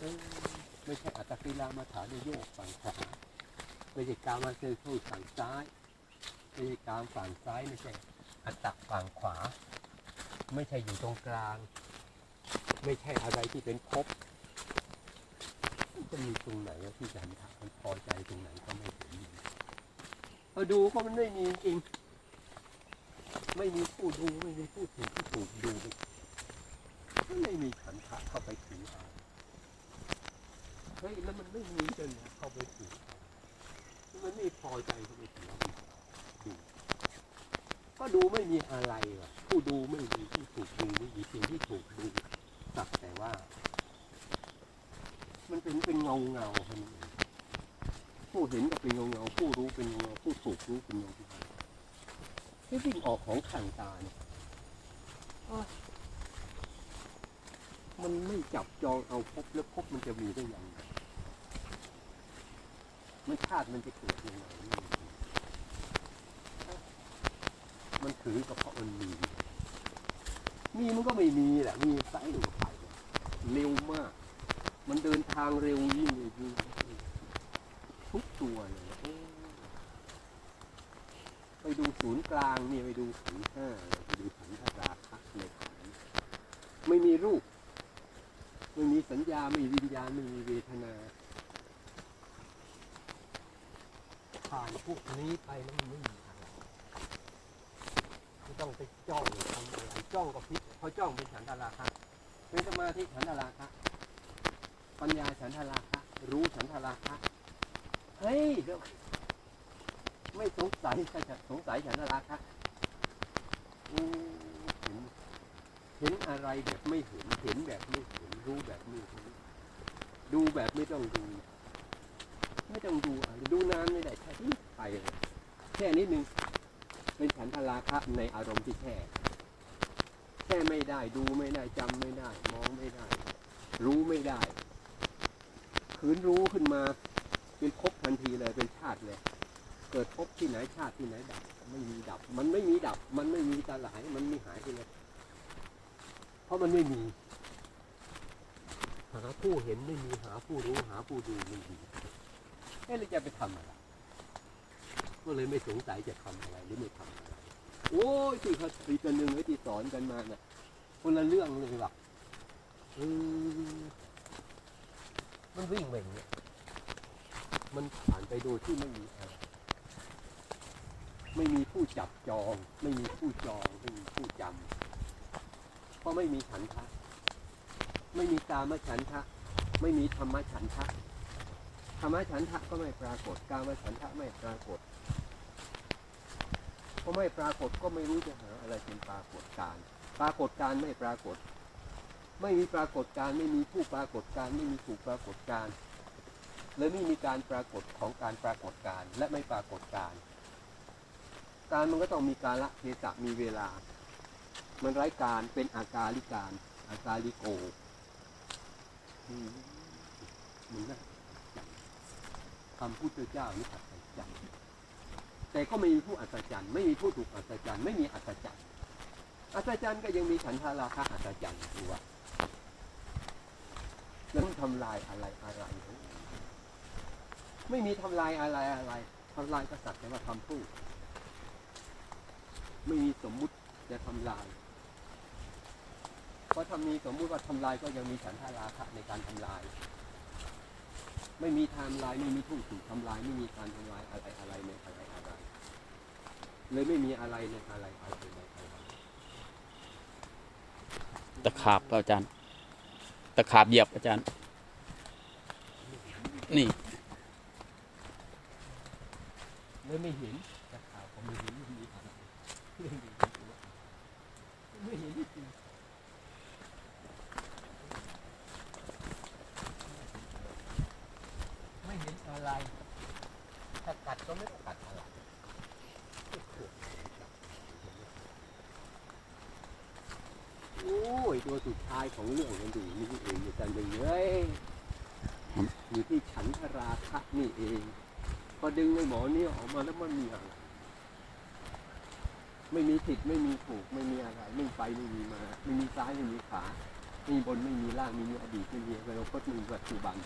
ไม่ใช่อัตตกิลามาฐานโยกฝั่งขวาไม่ใช่กามาเซอร์เคิลฝั่งซ้ายไม่ใช่กามฝั่งซ้ายไม่ใช่อัตตฝั่งขวา ไม่ใช่อยู่ตรงกลาง ไม่ใช่อะไรที่เป็นภพจะมีตรงไหนที่ฉันทำมันพอใจตรงไหนก็ไม่เห็นมีพอดูก็มันไม่มีจริง ไม่มีผู้ดูไม่มีผู้ถูกที่ถูกดูไม่มีฉันทะเข้าไปถึงเอา เฮ้ยแล้วมันไม่มีจนเข้าไปถึงมันไม่พอใจเข้าไปถึงเอาดูก็ดูไม่มีอะไรว่ะ ผู้ดูไม่มีที่ถูกดูไม่มีสิ่งที่ถูกดูสักแต่ว่า มันเป็นเป็นเงาเงาเท่านั้นผู้เห็นก็เป็นเงาเงาผู้รู้เป็นเงาเงาผู้ถูกรู้เป็นเงาเงาๆที่วิ่งออกของขังตาเนี่ย มันไม่จับจองเอาพบแล้วพบมันจะมีได้ยังไงมันชาติมันจะเกิดยังไงมันถือก็เพราะมันมี มีมันก็ไม่มีแหละ มีไซส์ไปเร็วมาก มันเดินทางเร็วยิ่งเลยยิ่งทุกตัวเลยไปดูศูนย์กลางนี่ไปดูศูนย์ห้าไปดูสันทราคะในขันไม่มีรูป ไม่มีสัญญาไม่มีวิญญาณไม่มีเวทนา ผ่านพวกนี้ไปแล้วมันไม่มีอะไรไม่ต้องไปจ้องทำอะไรจ้องก็พิษพอจ้องเป็นฉันทราคะเป็นสมาธิฉันทราคะปัญญาฉันทราคะรู้ฉันทราคะเฮ้ยเดี๋ยวไม่สงสัยใครจะสงสัยฉันทราคะเห็นเห็นอะไรแบบไม่เห็นเห็นแบบไม่เห็น รู้แบบไม่รู้ดูแบบไม่ต้องดู ไม่ต้องดูอะไรดูนานไม่ได้แค่นี้ไปเลยแค่นิดนึงเป็นฉันทราคะในอารมณ์ที่แค่แค่ไม่ได้ดูไม่ได้จำไม่ได้ มองไม่ได้ รู้ไม่ได้ขืนรู้ขึ้นมา เป็นภพทันทีเลยเป็นชาติเลยเกิดภพที่ไหนชาติที่ไหนดับไม่มีดับ มันไม่มีดับ มันไม่มีตาหลาย มันไม่หายไปเลย เพราะมันไม่มี หาผู้เห็นไม่มีหาผู้รู้หาผู้ดูไม่มีเอ๊ะเราจะไปทำอะไรก็เลยไม่สงสัยจะทำอะไรหรือไม่ทำอะไร โอ้ยที่เขาตีกันหนึ่งไว้ที่สอนกันมาน่ะคนละเรื่องเลยว่ะเออมันวิ่งไปอย่างเงี้ยมันผ่านไปโดยที่ไม่มีอะไรไม่มีผู้จับจอง ไม่มีผู้จอง ไม่มีผู้จำเพราะไม่มีฉันทะ ไม่มีกามฉันทะ ไม่มีธรรมฉันทะธรรมฉันทะก็ไม่ปรากฏ กามฉันทะไม่ปรากฏพอไม่ปรากฏก็ไม่รู้จะหาอะไรเป็นปรากฏการ์ปรากฏการ์ไม่ปรากฏ ไม่มีปรากฏการ์ไม่มีผู้ปรากฏการ์ไม่มีถูกปรากฏการณ์เลยไม่มีการปรากฏของการปรากฏการ์และไม่ปรากฏการ์การมันก็ต้องมีการละเทศะมีเวลา มันไร้การเป็นอาการลิการอาการลิโก อืมมันน่าคำพุทธเจ้านี่อัศจรรย์แต่ก็ไม่มีผู้อัศจรรย์ไม่มีผู้ถูกอัศจรรย์ไม่มีอัศจรรย์อัศจรรย์ก็ยังมีฉันทาราคะอัศจรรย์อยู่ว่าแล้วมันทำลายอะไรอะไรไม่มีทำลายอะไรอะไรทำลายกษัตริย์แต่ว่าทำพูดไม่มีสมมุติจะทำลาย เพราะถ้ามีสมมุติว่าทำลายก็ยังมีฉันทาราคะในการทำลาย ไม่มีทำลายไม่มีผู้ถูกทำลายไม่มีการทำลายอะไรอะไรในอะไรอะไรเลยไม่มีอะไรในอะไรอะไรในอะไรตะขาบครับอาจารย์ ตะขาบเหยียบอาจารย์ นี่เลยไม่เห็นแต่ข่าวก็ไม่เห็นไม่มีอะไรไม่เห็นจริงไม่เห็นอะไร ถ้ากัดก็ไม่ต้องกัดอะไรโอ้ย ตัวสุดท้ายของเรื่องมันอยู่นี่เองอยู่กันเลยเว้ยอยู่ที่ฉันทราคะนี่เอง พอดึงไอ้หมอนี่ออกมาแล้วมันมีอะไรไม่มีผิดไม่มีถูกไม่มีอะไร ไม่ไปไม่มีมา ไม่มีซ้ายไม่มีขวามีบนไม่มีล่างไม่มีอดีตไม่มีอนาคตไม่มีปัจจุบัน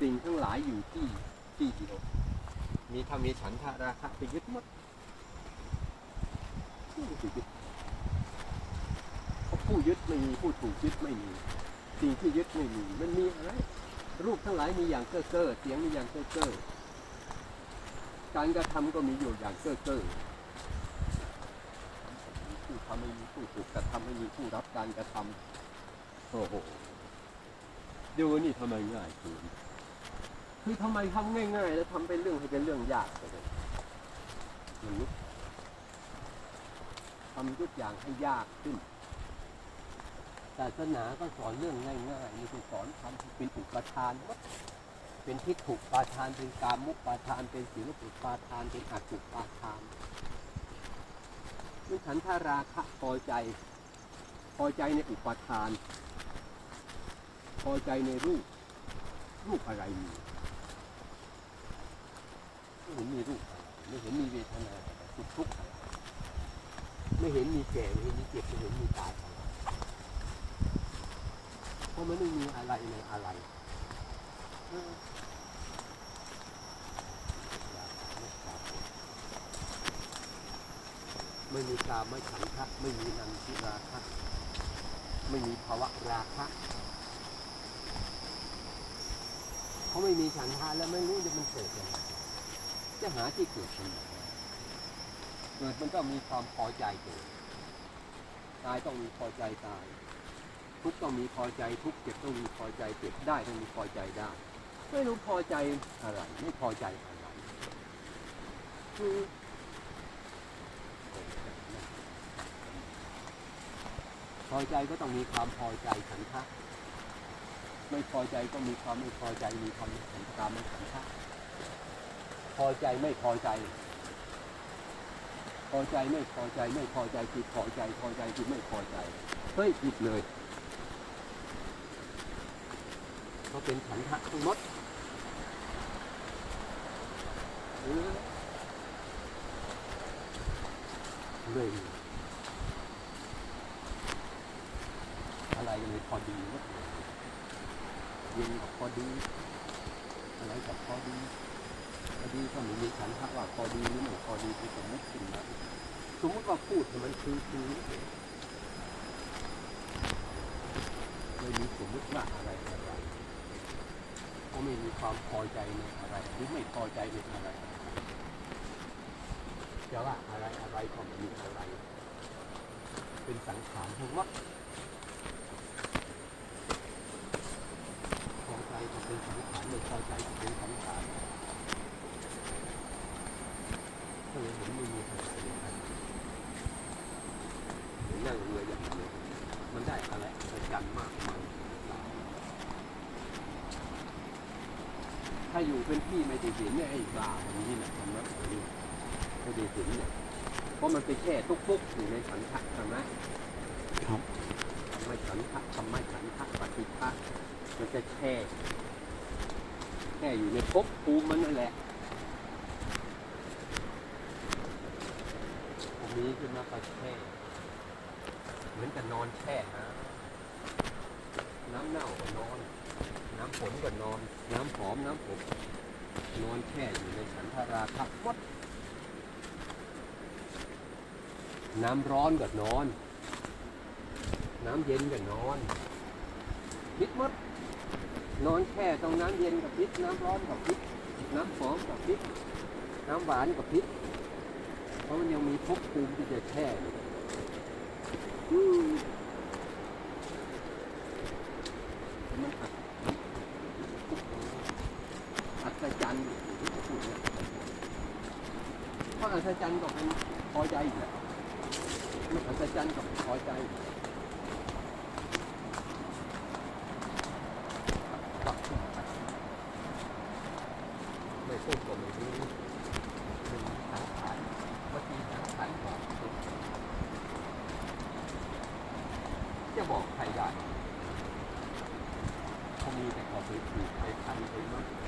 สิ่งทั้งหลายอยู่ที่ที่เดียวมีธรรมมีฉันทราคะไปยึดมดไม่ยึด ยึดไม่มีผู้ถูกยึดไม่มี สิ่งที่ยึดไม่มี มันมีอะไร รูปทั้งหลายมีอย่างเก้อเก้อเสียงมีอย่างเก้อเก้อการกระทำก็มีอยู่อย่างเก้อเก้อผู้ทำไม่มีผู้ถูกกระทำไม่มีผู้รับการกระทำโอ้โหดูนี่ทำไมง่ายเกินคือทำไมทำง่าย ๆ แล้วทำเป็นเรื่องให้เป็นเรื่องยากไปเลยมนุษย์ทำทุกอย่างให้ยากขึ้น ศาสนาก็สอนเรื่องง่ายๆนี่คือสอนทำเป็นอุปทานเป็นทิฏฐุปาทาน เป็นกามุปาทาน เป็นศีลปุปาทาน เป็นอัตตุปาทานเป็นฉันทาราคะพอใจ พอใจในอุปทาน พอใจในรูป รูปอะไรมีไม่เห็นมีรูปไม่เห็นมีเวทนาสุขทุกข์อะไรไม่เห็นมีแก่ไม่เห็นมีเจ็บไม่เห็นมีตาย ไราะมันไม่มีอะไรในอะไรไม่มีกาไม่ฉันทะไม่มีนันทิราคะไม่มีภาวะราคะเขาไม่มีฉันทะแล้วไม่รู้จะมันเกิดยังไงจะหาที่เกิดทำไมเกิดมันต้องมีความพอใจเกิดตายต้องมีพอใจตาย ทุกต้องมีพอใจทุกเจ็บต้องมีพอใจเจ็บได้ต้องมีพอใจได้ ไม่รู้พอใจอะไรไม่พอใจอะไรคือพอใจก็ต้องมีความพอใจฉันทะไม่พอใจก็มีความไม่พอใจมีความฉันทะไม่ฉันทะพอใจไม่พอใจ พอใจไม่พอใจไม่พอใจคือพอใจพอใจคือไม่พอใจเฮ้ยผิดเลย ก็เป็นฉันทะทั้งหมดเออเลยอะไรกันเลยพอดีหมดเยเย็นกับพอดี อะไรกับพอดี พอดีก็ม่มีฉันทะว่าพอดีหรือไม่พอดีคือสมมติขึ้นมาสมมติว่าพูดให้มันคือคือไม่มีสมมติว่าอะไร ไรก็ไม่มีความพอใจในอะไรหรือไม่พอใจในอะไรจะว่าอะไรอะไรก็ไม่มีอะไร เป็นสังขารทั้งหมดพอใจก็เป็นสังขารไม่พอใจก็เป็นสังขารก็เลยเห็นไม่มีอะไรเห็นนั่งเรืออย่างเดียวมันได้อะไรอัศจรรย์มากมาย ถ้าอยู่เป็นที่ไม่ได้เห็นเนี่ยไอ้บ้ามันนี่แหละมันนะตัวนี้ไม่ได้เห็นเนี่ยเพราะมันไปแค่ตุกปุ๊กอยู่ในฉันทะใช่ไหมครับทำไมฉันทะทำไมฉันทะปฏิภะมันจะแช่แช่อยู่ในภพภูมิมันนั่นแหละตรงนี้ขึ้นมาก็แช่เหมือนกับนอนแช่นะน้ำเน่าก็นอน น้ำฝนก็นอน น้ำหอมน้ำผมนอนแช่อยู่ในฉันทราคะหมดน้ำร้อนก็นอน น้ำเย็นก็นอนพิษมดนอนแช่ตรงน้ำเย็นกับพิษน้ำร้อนกับพิษน้ำหอมกับพิษน้ำหวานกับพิษเพราะมันยังมีภพภูมิที่จะแช่อยู่อืมมันอัด อัศจรรย์ที่เขาพูดเนี่ยเพราะ อัศจรรย์ก็เป็นพอใจอยู่แล้วไม่อัศจรรย์ก็พอใจปักขึ้นไม่พูดก็ไม่รู้เป็นสังขารวัตีสังขารบอกจะบอกใครได้เขามีแต่เขาไปผูกไปพันไปมั้ง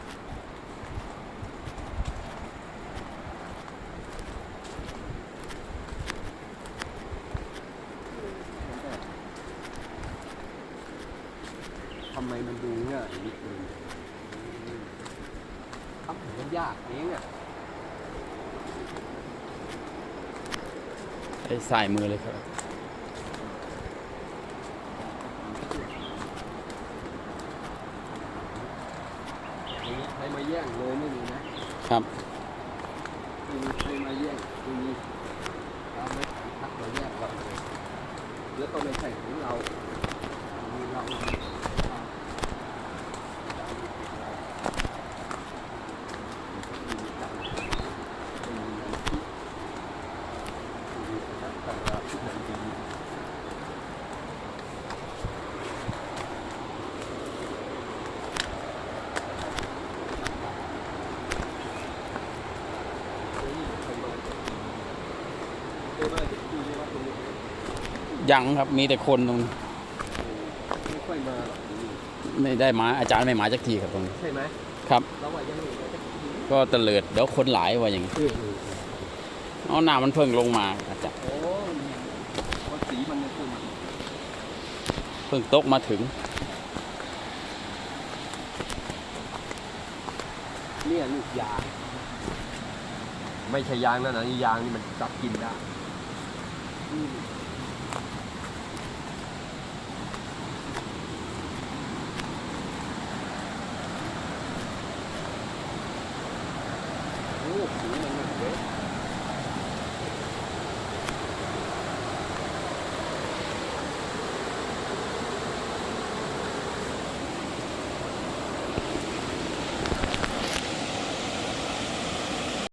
ทำไมมันดูง่ายนิดนึงทำให้มันยากเองอะไอ้สายมือเลยครับอย่างนี้ใครมาแย่งเลยไม่มีนะครับไม่มีใครมาแย่งไม่มีเราไม่ทักมาแย่งเราเลยแล้วก็ไม่ใช่ของเรามีเราเคยมาที่ปีนี้ว่าตรงนี้ ยังครับมีแต่คนตรงนี้ไม่ค่อยมาหรอกที่นี่ไม่ได้มาอาจารย์ไม่มาจักทีครับตรงนี้ ใช่ไหมครับ เราว่ายังไม่มาสักทีก็เตลิดเดี๋ยวคนหลายว่าอย่างนี้เออเออเอาหน้ามันเพิ่งลงมาอาจารย์โอ้เพราะสีมันเนี่ยคือเพิ่งตกมาถึง เนี่ยลูกยางไม่ใช่ยางนั่นนะนี่ยางนี่มันจับกินได้อืม Greenland.